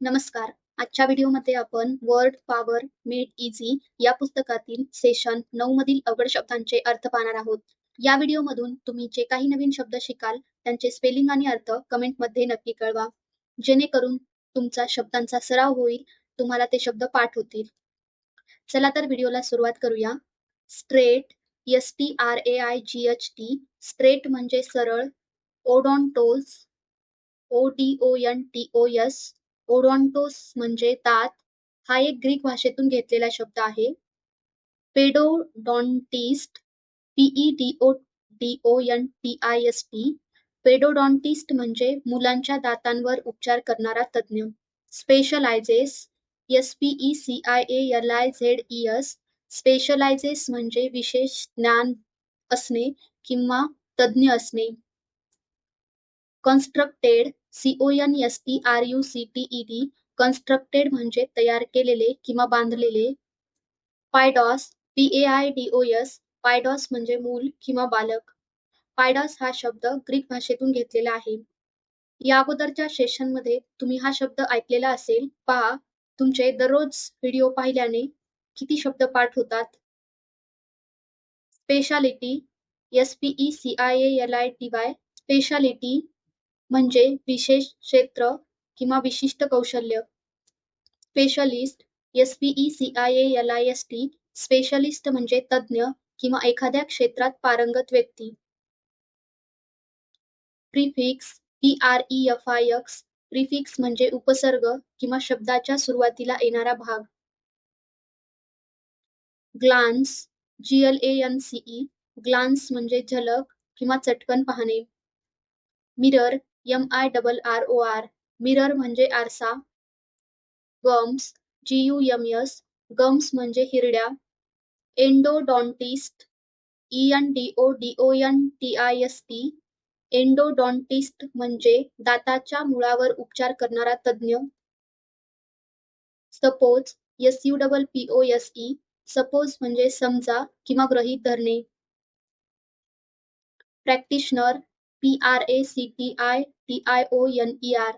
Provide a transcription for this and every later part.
नमस्कार. आजच्या व्हिडिओमध्ये आपण वर्ड पॉवर मेड इझी या पुस्तकातील सेशन नऊ मधील अवघड शब्दांचे अर्थ पाहणार आहोत. या व्हिडिओमधून तुम्ही जे काही नवीन शब्द शिकाल त्यांचे स्पेलिंग आणि अर्थ कमेंटमध्ये नक्की कळवा. जेणेकरून तुमचा शब्दांचा सराव होईल, तुम्हाला ते शब्द पाठ होतील. चला तर व्हिडिओला सुरुवात करूया. Straight S T R A I G H T straight म्हणजे सरळ. Odontos O D O N T O S odontos म्हणजे दात हा एक ग्रीक भाषेतून घेतलेला शब्द आहे. Pedodontist P E D O D O N T I S T pedodontist म्हणजे मुलांच्या दातांवर उपचार करणारा तज्ञ. Specializes S P E C I A L I Z E S specializes म्हणजे विशेष ज्ञान असणे किंवा तज्ञ असणे. Constructed C O N S T R U C T E D constructed म्हणजे तयार केलेले किंवा बांधलेले. Paidos P A I D O S paidos म्हणजे मूल किंवा बालक. पायडॉस हा शब्द ग्रीक भाषेतून घेतलेला आहे. या अगोदरच्या सेशनमध्ये तुम्ही हा शब्द ऐकलेला असेल. पहा, तुमचे दररोज व्हिडिओ पाहिल्याने किती शब्द पाठ होतात. Speciality S P E C I L I T Y speciality म्हणजे विशेष क्षेत्र किंवा विशिष्ट कौशल्य. Specialist S C I L I S T specialist म्हणजे तज्ञ किंवा एखाद्या क्षेत्रात पारंगत व्यक्ती. Prefix P R E F I X prefix म्हणजे उपसर्ग किंवा शब्दाच्या सुरुवातीला येणारा भाग. Glance G L A N C E glance म्हणजे झलक किंवा चटकन पाहणे. Mirror M I double R O R mirror म्हणजे आरसा. Gums G U M S gums म्हणजे हिरड्या. Endodontist E N D O D O N T I S T endodontist म्हणजे दाताच्या मुळावर उपचार करणारा तज्ञ. Suppose S U double P O S E suppose म्हणजे समजा किंवा गृहीत धरणे. Practitioner P R A C T I T I O N E R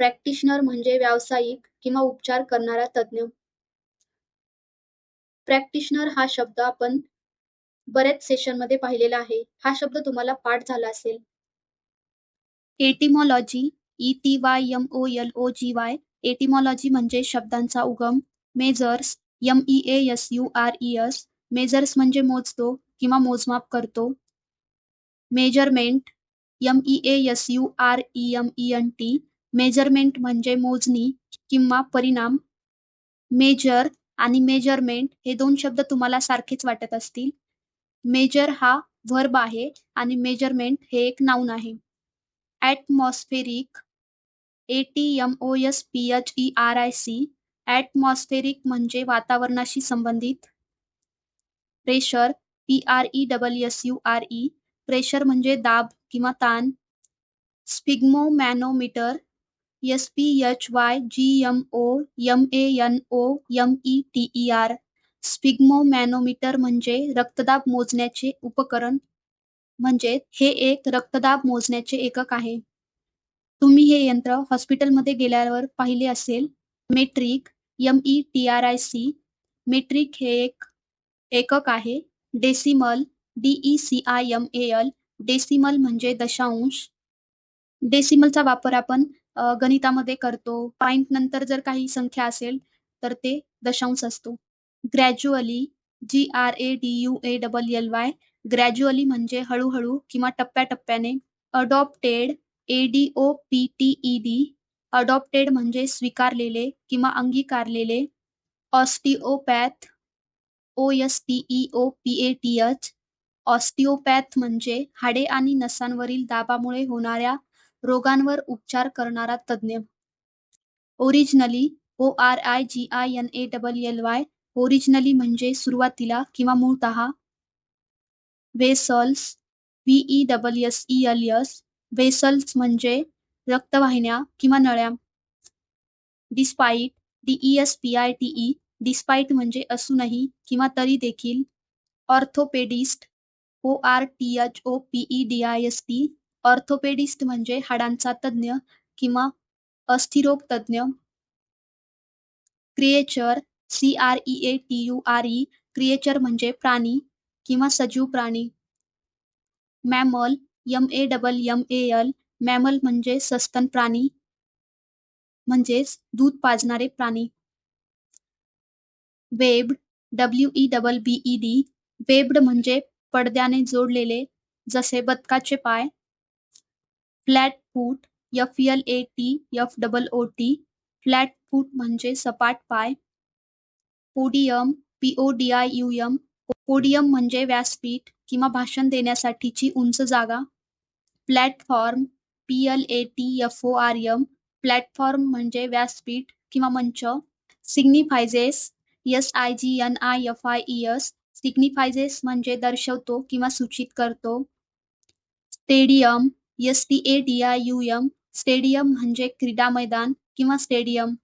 practitioner म्हणजे व्यावसायिक किंवा उपचार करणारा तज्ञ. प्रॅक्टिशनर हा शब्द आपण बऱ्याच सेशनमध्ये पाहिलेला आहे. हा शब्द तुम्हाला पाठ झाला असेल. Etymology E T Y M O L O G Y etymology म्हणजे शब्दांचा उगम. Measures M E A S U R E S measures म्हणजे मोजतो किंवा मोजमाप करतो. Measurement M E A S U R E M E N T measurement म्हणजे मोजणी किंवा परिणाम. मेजर आणि मेजरमेंट हे दोन शब्द तुम्हाला सारखेच वाटत असतील. मेजर हा व्हर्ब आहे आणि मेजरमेंट हे एक नाऊन आहे. Atmospheric A T M O S P H E R I C atmospheric म्हणजे वातावरणाशी संबंधित. Pressure P R E double S U R E pressure म्हणजे दाब किंवा ताण. Sphygmomanometer S P H Y G M O M A N O M E T E R sphygmomanometer म्हणजे रक्तदाब मोजण्याचे उपकरण म्हणजे हे एक रक्तदाब मोजण्याचे एकक आहे. तुम्ही हे यंत्र हॉस्पिटलमध्ये गेल्यावर पाहिले असेल. Metric M E T R I C metric हे एक एकक आहे. डेसिमल एल डेसिमल म्हणजे दशांश. डेसिमलचा वापर आपण गणितामध्ये करतो. पॉईंट नंतर जर काही संख्या असेल तर ते दशांश असतो. Gradually G R A D U A double L Y gradually म्हणजे हळूहळू किंवा टप्प्याटप्प्याने. Adopted A D O P T E D adopted म्हणजे स्वीकारलेले किंवा अंगीकारलेले. Osteopath O S T E O P A T H osteopath म्हणजे हाडे आणि नसांवरील दाबामुळे होणाऱ्या रोगांवर उपचार करणारा तज्ञ. Originally O R I G I N A double L Y originally म्हणजे सुरुवातीला किंवा मूळतः. Vessels V E double S E L S vessels म्हणजे रक्तवाहिन्या किंवा नळ्या. Despite D S P I T E despite म्हणजे असूनही किंवा तरी देखील. Orthopedist O R T H O P E D I S T orthopedist म्हणजे हाडांचा तज्ञ किंवा अस्थिरोग तज्ञ. Creature C R E A T U R E creature म्हणजे प्राणी किंवा सजीव प्राणी mammal M A double M A L mammal म्हणजे सस्तन प्राणी म्हणजेच दूध पाजणारे प्राणी webbed W E double B E D webbed म्हणजे पडद्याने जोडलेले जसे बदकाचे पाय. Flat foot F L A T F double O T flat foot म्हणजे सपाट पाय. Podium P O D I U M podium म्हणजे व्यासपीठ किंवा भाषण देण्यासाठीची उंच जागा. Platform P L A T F O R M platform म्हणजे व्यासपीठ किंवा मंच. Signifies S I G N I F I E S signifies म्हणजे दर्शवतो किंवा सूचित करतो. Stadium S T A D I U M stadium म्हणजे क्रीडा मैदान किंवा stadium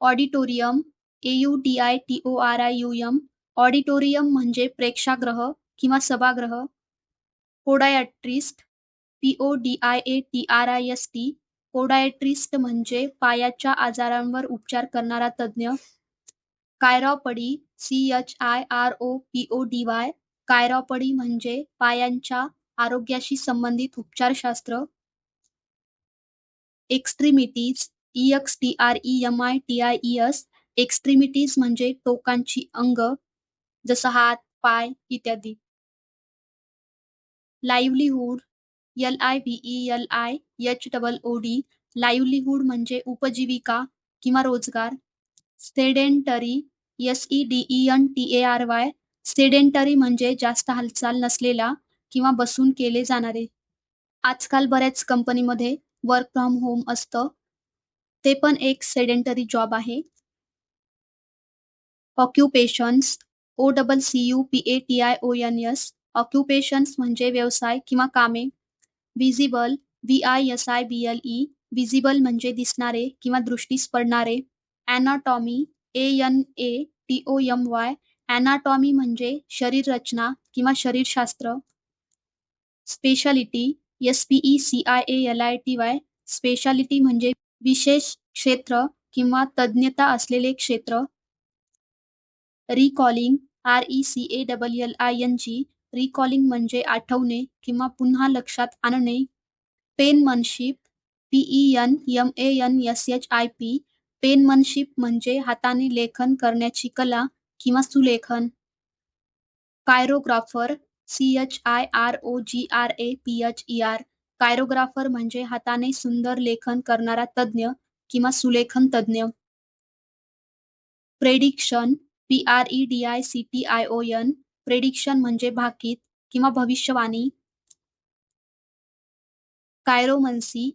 auditorium A U D I T O R I U M auditorium म्हणजे प्रेक्षागृह किंवा सभागृह. Podiatrist P O D I A T R I S T podiatrist म्हणजे पायाच्या आजारांवर उपचार करणारा तज्ज्ञ chiropody C H I R O P O D Y chiropody म्हणजे पायांच्या आरोग्याशी संबंधित उपचारशास्त्र. Extremities E X T R E M I T I E S extremities म्हणजे टोकांची अंग जसं हात पाय इत्यादी. Livelihood L I V E L I H double O D livelihood म्हणजे उपजीविका किंवा रोजगार. Sedentary S E D E N T A R Y sedentary म्हणजे जास्त हालचाल नसलेला किंवा बसून केले जाणारे. आजकाल बऱ्याच कंपनीमध्ये वर्क फ्रॉम होम असतं. ते पण एक सेडेंटरी जॉब आहे. Occupations O double C U P A T I O N S occupations म्हणजे व्यवसाय किंवा कामे. Visible V I S I B L E visible म्हणजे दिसणारे किंवा दृष्टीस पडणारे. Anatomy A N A T O M Y anatomy म्हणजे शरीर रचना किंवा शरीरशास्त्र. Speciality S P E C I A L I T Y speciality म्हणजे विशेष क्षेत्र किंवा तज्ज्ञता असलेले क्षेत्र. Recalling R E C A double L I N G recalling म्हणजे आठवणे किंवा पुन्हा लक्षात आणणे. Penmanship P E N M A N S H I P penmanship म्हणजे हाताने लेखन करण्याची कला किंवा सुलेखन. Chirographer C H I R O G R A P H E R chirographer म्हणजे हाताने सुंदर लेखन करणारा तज्ज्ञ किंवा सुलेखन तज्ज्ञ prediction P R E D I C T I O N prediction म्हणजे भाकीत किंवा भविष्यवाणी. Chiromancy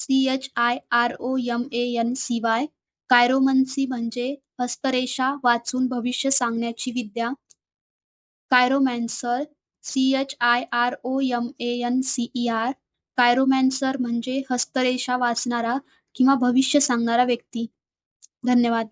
C H I R O M A N C Y chiromancy म्हणजे हस्तरेषा वाचून भविष्य सांगण्याची विद्या. Chiromancer C H I R O M A N C E R chiromancer म्हणजे हस्तरेषा वाचणारा किंवा भविष्य सांगणारा व्यक्ती. धन्यवाद.